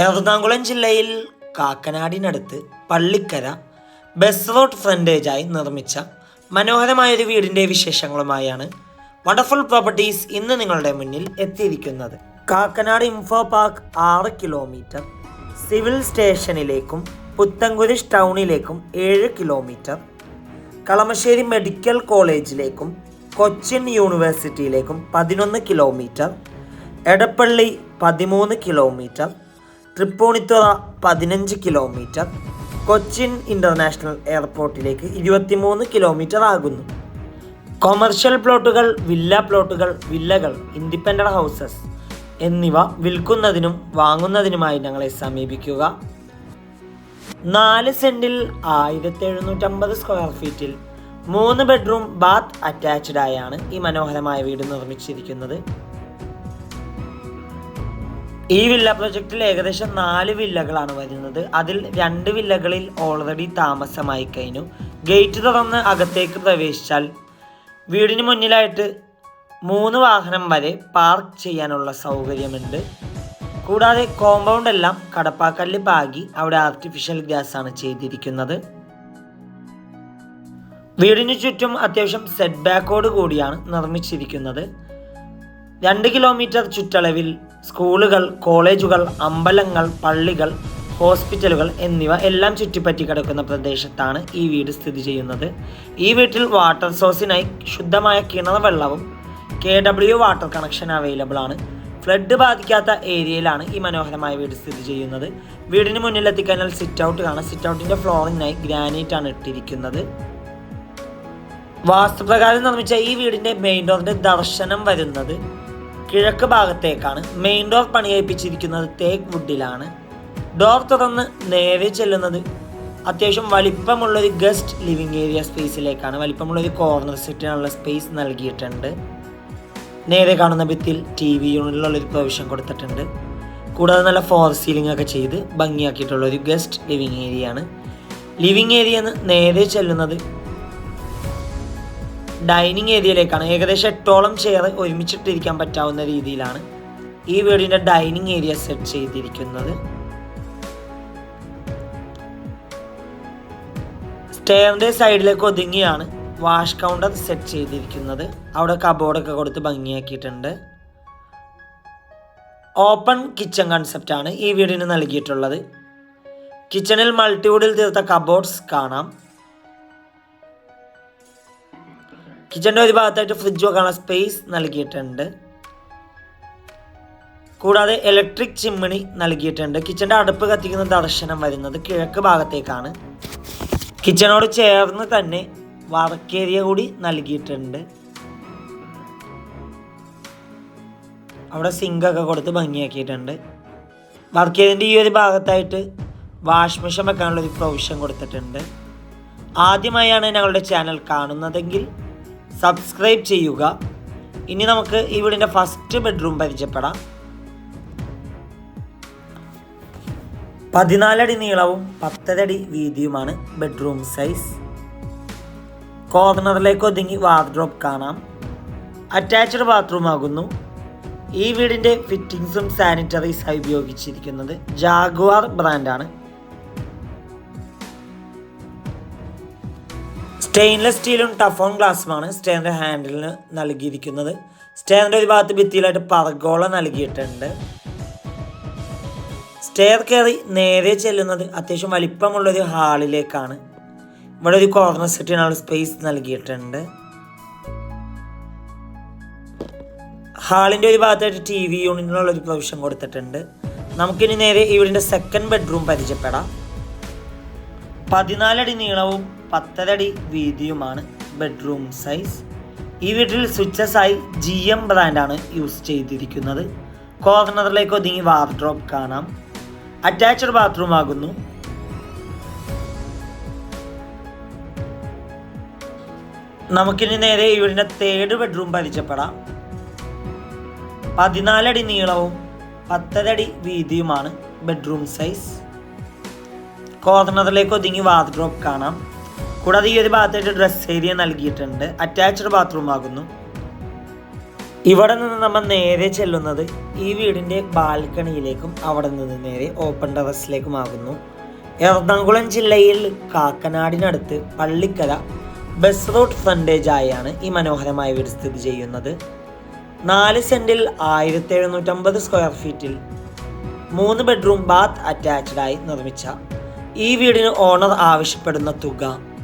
എറണാകുളം ജില്ലയിൽ കാക്കനാടിനടുത്ത് Pallikkara bus road ഫ്രണ്ടേജായി നിർമ്മിച്ച മനോഹരമായ ഒരു വീടിന്റെ വിശേഷങ്ങളുമായാണ് വണ്ടർഫുൾ പ്രോപ്പർട്ടീസ് ഇന്ന് നിങ്ങളുടെ മുന്നിൽ എത്തിയിരിക്കുന്നത്. കാക്കനാട് ഇൻഫോ പാർക്ക് ആറ് കിലോമീറ്റർ സിവിൽ സ്റ്റേഷനിലേക്കും പുത്തൻകുരിശ് ടൗണിലേക്കും ഏഴ് കിലോമീറ്റർ കളമശ്ശേരി മെഡിക്കൽ കോളേജിലേക്കും കൊച്ചിൻ യൂണിവേഴ്സിറ്റിയിലേക്കും പതിനൊന്ന് കിലോമീറ്റർ എടപ്പള്ളി പതിമൂന്ന് കിലോമീറ്റർ തൃപ്പൂണിത്തുറ പതിനഞ്ച് കിലോമീറ്റർ കൊച്ചിൻ ഇന്റർനാഷണൽ എയർപോർട്ടിലേക്ക് ഇരുപത്തിമൂന്ന് കിലോമീറ്റർ ആകുന്നു. കൊമേർഷ്യൽ പ്ലോട്ടുകൾ വില്ല പ്ലോട്ടുകൾ വില്ലകൾ ഇൻഡിപെൻഡന്റ് ഹൗസസ് എന്നിവ വിൽക്കുന്നതിനും വാങ്ങുന്നതിനുമായി ഞങ്ങളെ സമീപിക്കുക. നാല് സെന്റിൽ ആയിരത്തി എഴുന്നൂറ്റമ്പത് സ്ക്വയർ ഫീറ്റിൽ മൂന്ന് ബെഡ്റൂം ബാത്ത് അറ്റാച്ച്ഡായാണ് ഈ മനോഹരമായ വീട് നിർമ്മിച്ചിരിക്കുന്നത്. ഈ വില്ല പ്രൊജക്റ്റിൽ ഏകദേശം നാല് വില്ലകളാണ് വരുന്നത്. അതിൽ രണ്ട് വില്ലകളിൽ ഓൾറെഡി താമസമായി കഴിഞ്ഞു. ഗേറ്റ് തുറന്ന് അകത്തേക്ക് പ്രവേശിച്ചാൽ വീടിന് മുന്നിലായിട്ട് മൂന്ന് വാഹനം വരെ പാർക്ക് ചെയ്യാനുള്ള സൗകര്യമുണ്ട്. കൂടാതെ കോമ്പൗണ്ട് എല്ലാം കടപ്പാക്കല്ല് പാകി അവിടെ ആർട്ടിഫിഷ്യൽ ഗ്യാസ് ആണ് ചെയ്തിരിക്കുന്നത്. വീടിന് ചുറ്റും അത്യാവശ്യം സെറ്റ് ബാക്കോട് കൂടിയാണ് നിർമ്മിച്ചിരിക്കുന്നത്. രണ്ട് കിലോമീറ്റർ ചുറ്റളവിൽ സ്കൂളുകൾ കോളേജുകൾ അമ്പലങ്ങൾ പള്ളികൾ ഹോസ്പിറ്റലുകൾ എന്നിവ എല്ലാം ചുറ്റിപ്പറ്റി കിടക്കുന്ന പ്രദേശത്താണ് ഈ വീട് സ്ഥിതി ചെയ്യുന്നത്. ഈ വീട്ടിൽ വാട്ടർ സോഴ്സിനായി ശുദ്ധമായ കിണർ വെള്ളവും K W water connection available ആണ്. ഫ്ലഡ് ബാധിക്കാത്ത ഏരിയയിലാണ് ഈ മനോഹരമായ വീട് സ്ഥിതി ചെയ്യുന്നത്. വീടിന് മുന്നിൽ എത്തിക്കഴിഞ്ഞാൽ സിറ്റ് ഔട്ട് കാണാം സിറ്റ് ഔട്ടിന്റെ ഫ്ലോറിനായി ഗ്രാനൈറ്റ് ആണ് ഇട്ടിരിക്കുന്നത്. വാസ്തുപ്രകാരം നിർമ്മിച്ച ഈ വീടിന്റെ മെയിൻ ഡോറിന്റെ ദർശനം വരുന്നത് കിഴക്ക് ഭാഗത്തേക്കാണ്. മെയിൻ ഡോർ പണിയേപ്പിച്ചിരിക്കുന്നത് തേക്ക് വുഡിലാണ് ഡോർ തുറന്ന് നേരെ ചെല്ലുന്നത് അത്യാവശ്യം വലിപ്പമുള്ളൊരു ഗസ്റ്റ് ലിവിങ് ഏരിയ സ്പേസിലേക്കാണ് വലിപ്പമുള്ളൊരു കോർണർ സെറ്റിനുള്ള സ്പേസ് നൽകിയിട്ടുണ്ട്. നേരെ കാണുന്ന ഭിത്തിയിൽ ടി വി യൂണിറ്റിലുള്ളൊരു പ്രൊവിഷൻ കൊടുത്തിട്ടുണ്ട്. കൂടാതെ നല്ല ഫോർ സീലിംഗ് ഒക്കെ ചെയ്ത് ഭംഗിയാക്കിയിട്ടുള്ള ഒരു ഗസ്റ്റ് ലിവിങ് ഏരിയ ആണ് ലിവിങ് ഏരിയ നേരെ ചെല്ലുന്നത് ഡൈനിങ് ഏരിയയിലേക്കാണ് ഏകദേശം എട്ടോളം ചെയർ ഒരുമിച്ചിട്ടിരിക്കാൻ പറ്റാവുന്ന രീതിയിലാണ് ഈ വീടിന്റെ ഡൈനിങ് ഏരിയ സെറ്റ് ചെയ്തിരിക്കുന്നത്. സ്റ്റേറിന്റെ സൈഡിലേക്ക് ഒതുങ്ങിയാണ് വാഷ് കൗണ്ടർ സെറ്റ് ചെയ്തിരിക്കുന്നത്. അവിടെ കബോർഡൊക്കെ കൊടുത്ത് ഭംഗിയാക്കിയിട്ടുണ്ട്. ഓപ്പൺ കിച്ചൺ കൺസെപ്റ്റാണ് ഈ വീടിന് നൽകിയിട്ടുള്ളത്. കിച്ചണിൽ മൾട്ടിവുഡിൽ തീർത്ത കബോർഡ്സ് കാണാം. കിച്ചന്റെ ഒരു ഭാഗത്തായിട്ട് ഫ്രിഡ്ജ് വെക്കാനുള്ള സ്പേസ് നൽകിയിട്ടുണ്ട്. കൂടാതെ ഇലക്ട്രിക് ചിമ്മിണി നൽകിയിട്ടുണ്ട്. കിച്ചന്റെ അടുപ്പ് കത്തിക്കുന്ന ദർശനം വരുന്നത് കിഴക്ക് ഭാഗത്തേക്കാണ്. കിച്ചണോട് ചേർന്ന് തന്നെ വർക്ക് കൂടി നൽകിയിട്ടുണ്ട്. അവിടെ സിങ്കൊക്കെ കൊടുത്ത് ഭംഗിയാക്കിയിട്ടുണ്ട്. വർക്ക് ഈ ഒരു ഭാഗത്തായിട്ട് വാഷ് മെഷീൻ വെക്കാനുള്ള ഒരു പ്രൊവിഷൻ കൊടുത്തിട്ടുണ്ട്. ആദ്യമായാണ് ഞങ്ങളുടെ ചാനൽ കാണുന്നതെങ്കിൽ സബ്സ്ക്രൈബ് ചെയ്യുക. ഇനി നമുക്ക് ഈ വീടിന്റെ ഫസ്റ്റ് ബെഡ്റൂം പരിചയപ്പെടാം. പതിനാലടി നീളവും പത്തരടി വീതിയുമാണ് ബെഡ്റൂം സൈസ്. കോർണറിലേക്ക് ഒതുങ്ങി വാർഡ്രോബ് കാണാം. അറ്റാച്ച്ഡ് ബാത്റൂം ആകുന്നു. ഈ വീടിന്റെ ഫിറ്റിങ്സും സാനിറ്ററീസായി ഉപയോഗിച്ചിരിക്കുന്നത് ജാഗ്വാർ ബ്രാൻഡാണ്. സ്റ്റെയിൻലെസ് സ്റ്റീലും ടഫോൺ ഗ്ലാസ്സുമാണ് സ്റ്റേന്റെ ഹാൻഡിലിന് നൽകിയിരിക്കുന്നത്. സ്റ്റേന്റെ ഒരു ഭാഗത്ത് ഭിത്തിയിലായിട്ട് പറഗോള നൽകിയിട്ടുണ്ട്. സ്റ്റെയർ കയറി നേരെ ചെല്ലുന്നത് അത്യാവശ്യം വലിപ്പമുള്ളൊരു ഹാളിലേക്കാണ് ഇവിടെ ഒരു കോർണർ സെറ്റിനുള്ള സ്പേസ് നൽകിയിട്ടുണ്ട്. ഹാളിന്റെ ഒരു ഭാഗത്തായിട്ട് ടി വി യൂണിറ്റിനുള്ള ഒരു പ്രൊവിഷൻ കൊടുത്തിട്ടുണ്ട്. നമുക്കിനി നേരെ ഇവരുടെ സെക്കൻഡ് ബെഡ്റൂം പരിചയപ്പെടാം. പതിനാലടി നീളവും പത്തരടി വീതിയുമാണ് ബെഡ്റൂം സൈസ് ഈ വീട്ടിൽ സ്വിച്ചസ് ആയി ജി എം ബ്രാൻഡാണ് യൂസ് ചെയ്തിരിക്കുന്നത്. കോർണറിലേക്ക് ഒതുങ്ങി വാർഡ്രോബ് കാണാം. അറ്റാച്ച്ഡ് ബാത്റൂം ആകുന്നു. നമുക്കിനി നേരെ ഇവരുടെ തേർഡ് ബെഡ്റൂം പരിചയപ്പെടാം. പതിനാലടി നീളവും പത്തരടി വീതിയുമാണ് ബെഡ്റൂം സൈസ് കോർണറിലേക്ക് ഒതുങ്ങി വാർഡ്രോബ് കാണാം. കൂടാതെ ഈ ഒരു ഭാഗത്തായിട്ട് ഡ്രസ് ഏരിയ നൽകിയിട്ടുണ്ട്. അറ്റാച്ച്ഡ് ബാത്റൂം ആകുന്നു. ഇവിടെ നിന്ന് നമ്മൾ നേരെ ചെല്ലുന്നത് ഈ വീടിന്റെ ബാൽക്കണിയിലേക്കും അവിടെ നിന്ന് നേരെ ഓപ്പൺ ടെറസിലേക്കുമാകുന്നു എറണാകുളം ജില്ലയിൽ കാക്കനാടിനടുത്ത് പള്ളിക്കര ബസ് റോഡ് ഫ്രണ്ടേജ് ആയാണ് ഈ മനോഹരമായ വീട് സ്ഥിതി ചെയ്യുന്നത്. നാല് സെന്റിൽ ആയിരത്തി എഴുന്നൂറ്റമ്പത് സ്ക്വയർ ഫീറ്റിൽ മൂന്ന് ബെഡ്റൂം ബാത്ത് അറ്റാച്ച്ഡായി നിർമ്മിച്ച ഈ വീടിന് ഓണർ ആവശ്യപ്പെടുന്ന തുക